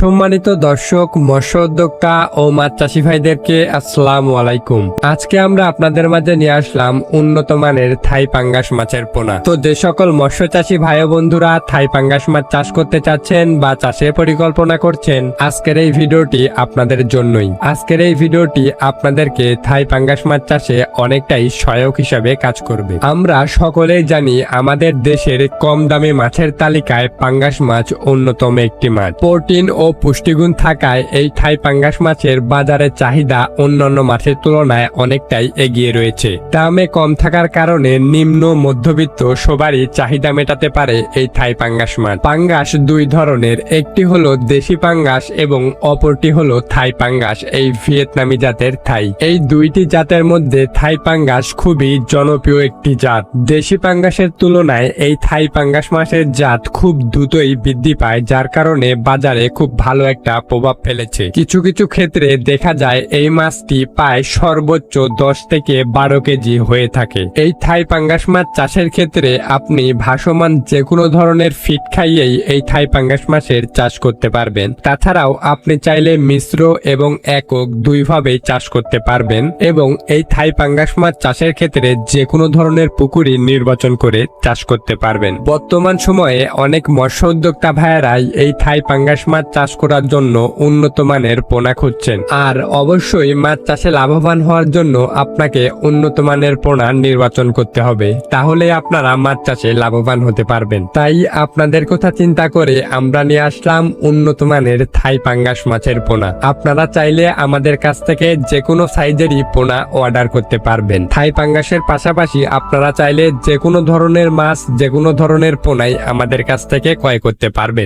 সম্মানিত দর্শক, মৎস্য উদ্যোক্তা ও মাছ চাষি ভাইদেরকে আসসালামু আলাইকুম। আজকে আমরা আপনাদের মাঝে নিয়ে আসলাম উন্নত মানের থাই পাঙ্গাস মাছের পোনা। তো যে সকল মৎস্য চাষি ভাই বন্ধুরা থাই পাঙ্গাস মাছ চাষ করতে চাচ্ছেন বা চাষের পরিকল্পনা করছেন, আজকের এই ভিডিওটি আপনাদের জন্যই। আজকের এই ভিডিওটি আপনাদেরকে থাই পাঙ্গাস মাছ চাষে অনেকটাই সহায়ক হিসাবে কাজ করবে। আমরা সকলেই জানি আমাদের দেশের কম দামে মাছের তালিকায় পাঙ্গাস মাছ অন্যতম একটি মাছ। প্রোটিন ও পুষ্টিগুণ থাকায় এই থাই পাঙ্গাস মাছের বাজারে চাহিদা অন্যান্য মাছের তুলনায় অনেকটাই এগিয়ে রয়েছে। দামে কম থাকার কারণে নিম্ন মধ্যবিত্ত সবারই চাহিদা মেটাতে পারে এই থাই পাঙ্গাস মাছ। পাঙ্গাস দুই ধরনের, একটি হলো দেশি পাঙ্গাস এবং অপরটি হলো থাই পাঙ্গাস, এই ভিয়েতনামি জাতের থাই। এই দুইটি জাতের মধ্যে থাই পাঙ্গাস খুবই জনপ্রিয় একটি জাত। দেশি পাঙ্গাসের তুলনায় এই থাই পাঙ্গাস মাছের জাত খুব দ্রুতই বৃদ্ধি পায়, যার কারণে বাজারে খুব ভালো একটা প্রভাব ফেলেছে। কিছু কিছু ক্ষেত্রে দেখা যায় এই মাছটি প্রায় সর্বোচ্চ দশ থেকে বারো কেজি হয়ে থাকে। এই থাই পাঙ্গাস মাছ চাষের ক্ষেত্রে আপনি ভাসমান যে কোনো ধরনের ফিট খাইয়েই এই থাই পাঙ্গাস মাছের চাষ করতে পারবেন। তাছাড়াও আপনি চাইলে মিশ্র এবং একক দুইভাবেই চাষ করতে পারবেন এবং এই থাই পাঙ্গাস মাছ চাষের ক্ষেত্রে যে কোনো ধরনের পুকুরই নির্বাচন করে চাষ করতে পারবেন। বর্তমান সময়ে অনেক মৎস্য উদ্যোক্তা ভাইয়েরাই এই থাই পাঙ্গাস মাছ চাষ করার জন্য উন্নত মানের পোনা খুঁজছেন। আর অবশ্যই মাছ চাষে লাভবান হওয়ার জন্য আপনাকে উন্নত মানের পোনা নির্বাচন করতে হবে। তাহলে আপনারা মাছ চাষে লাভবান হতে পারবেন। তাই আপনাদের কথা চিন্তা করে আমরা নিয়ে আসলাম উন্নত মানের থাই পাঙ্গাস মাছের পোনা। আপনারা চাইলে আমাদের কাছ থেকে যে কোনো সাইজেরই পোনা অর্ডার করতে পারবেন। থাই পাঙ্গাসের পাশাপাশি আপনারা চাইলে যে কোনো ধরনের মাছ যে কোনো ধরনের পোনাই আমাদের কাছ থেকে ক্রয় করতে পারবেন।